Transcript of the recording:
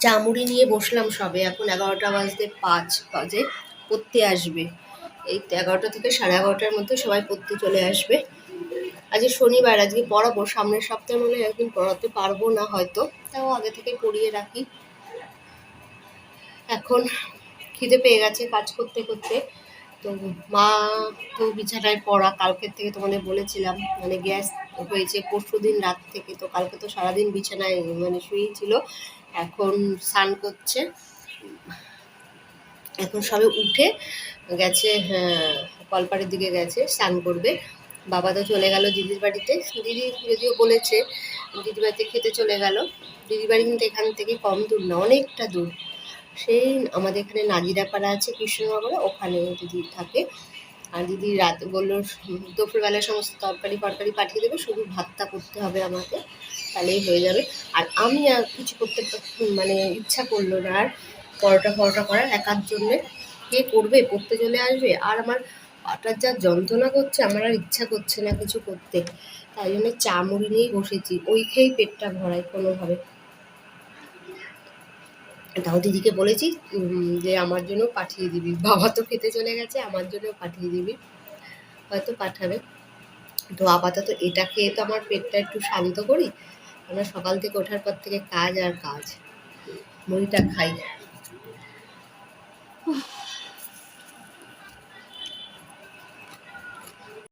চা মুড়ি নিয়ে বসলাম সবে। এখন এগারোটা বাজতে পাঁচ বাজে, পড়তে আসবে। এই এগারোটা থেকে সাড়ে এগারোটার মধ্যে সবাই পড়তে চলে আসবে। আজকে শনিবার, আজকে পড়াবো। সামনের সপ্তাহে মনে হয় একদিন পড়াতে পারব না হয়তো, তাও আগে থেকে পড়িয়ে রাখি। এখন খিদে পেয়ে গেছে কাজ করতে করতে। তো মা তো বিছানায় পড়া কালকের থেকে তোমাদের বলেছিলাম মানে গ্যাস হয়েছে পরশু দিন রাত থেকে তো কালকে তো সারাদিন বিছানায় মানে শুয়েই ছিল এখন স্নান করছে। এখন সবে উঠে গেছে হ্যাঁ, কলপাড়ের দিকে গেছে স্নান করবে। বাবা তো চলে গেল দিদির বাড়িতে দিদি যদিও বলেছে দিদির বাড়িতে খেতে চলে গেল। দিদির বাড়ি কিন্তু এখান থেকে কম দূর না অনেকটা দূর। সেই আমাদের এখানে নাজিরাপাড়া আছে, কৃষ্ণনগরে, ওখানে দিদি থাকে। আর দিদি রাত বলল দুপুরবেলায় সমস্ত তরকারি ফরকারি পাঠিয়ে দেবে, শুধু ভাতটা করতে হবে আমাকে, তাহলেই হয়ে যাবে। আর আমি আর কিছু করতে মানে ইচ্ছা করল না আর পরোটা ফরোটা করার একার জন্যে। কে করবে? পড়তে চলে আসবে? আর আমার পাটার যা যন্ত্রণা করছে, আমার আর ইচ্ছা করছে না কিছু করতে। তাই জন্য চা মুড়ি নিয়েই বসেছি। ওই খেয়েই পেটটা ভরাই কোনোভাবে। তাও দিদিকে বলেছি যে আমার জন্য পাঠিয়ে দিবি। বাবা তো খেতে চলে গেছে, আমার জন্য পাঠিয়ে দিবি। হয়তো পাঠাবে। তো আপাতত এটা খেয়ে তো আমার পেটটা একটু শান্ত করি। আমরা সকাল থেকে ওঠার পর থেকে কাজ আর কাজ। মুড়িটা খাই।